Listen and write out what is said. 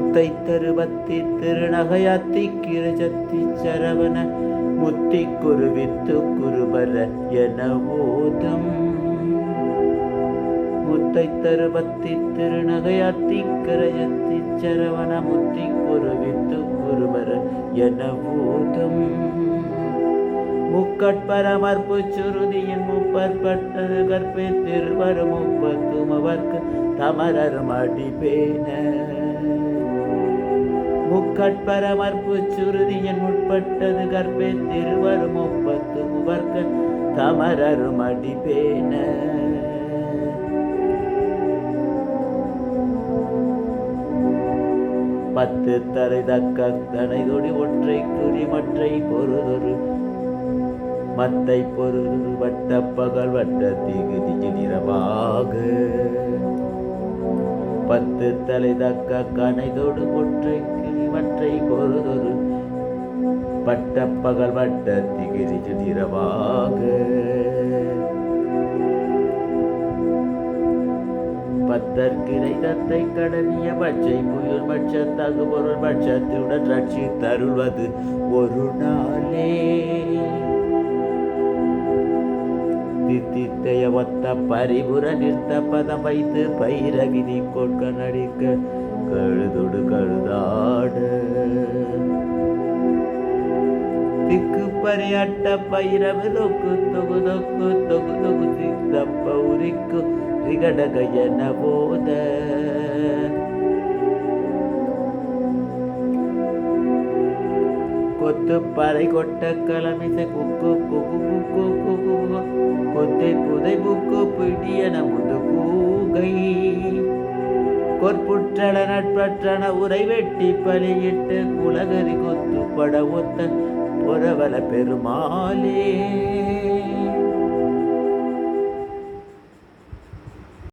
முத்தை தருவத்தி திருநகையாத்தி கிருஜத்தி சரவண முத்தி குருவித்து குருபர என ஓதம். முத்தை தருவத்தி திருநகையாத்தி கிரஜத்தி சரவண முத்தி குருவித்து குருபர என ஓதம். முக்கட்பரமர்ப்பு சுருதியின் முப்பற்பட்டது கற்பே திருவரும் முப்பத்துமவர்க்கு தமரர் மடிபேன முக்கட்பரமர்ப்பு சுருதியின் முற்பட்டது கற்பே திருவரும் ஒப்பத்து முவர்க்க தமரரும் மடிபேன பத்து தரை தக்க தனை தொடி ஒற்றை குறி மற்றை பொருதொரு மத்தை பொருள் வட்ட பகல் வட்ட திகுதி நிறமாக. பத்து தலை தக்க கனைதோடு ஒற்றை மற்றை கொரு பட்ட பகல் வட்ட திகிரி திரவாக பத்தற்கிரை தத்தை கடனிய பச்சை புயல் பட்ச தகு பொருள் பட்சத்துடன் ரட்சி தருள்வது ஒரு நாளே. தித்தித்தைய ஒத்த பரிபுர நிறுத்த பதம் வைத்து பயிர விதி கொட்க நடிக்க கழுதொடு கழுதாட. திக்கு பரியாட்ட பயிரவு தொக்கு தொகு தொக்கு தொகு தொகு சித்தப்ப உரிக்கு திகடகையன போத. கொத்து பறை கொட்ட கலமிசை குக்கு குகு குக்கு குகு கொத்தை புதை புக்கு கொற்புற்றள நட்பற்றன உரை வெட்டி பலியிட்டு குலகரி கொத்துப்பட ஒத்த புறவல பெருமாளே.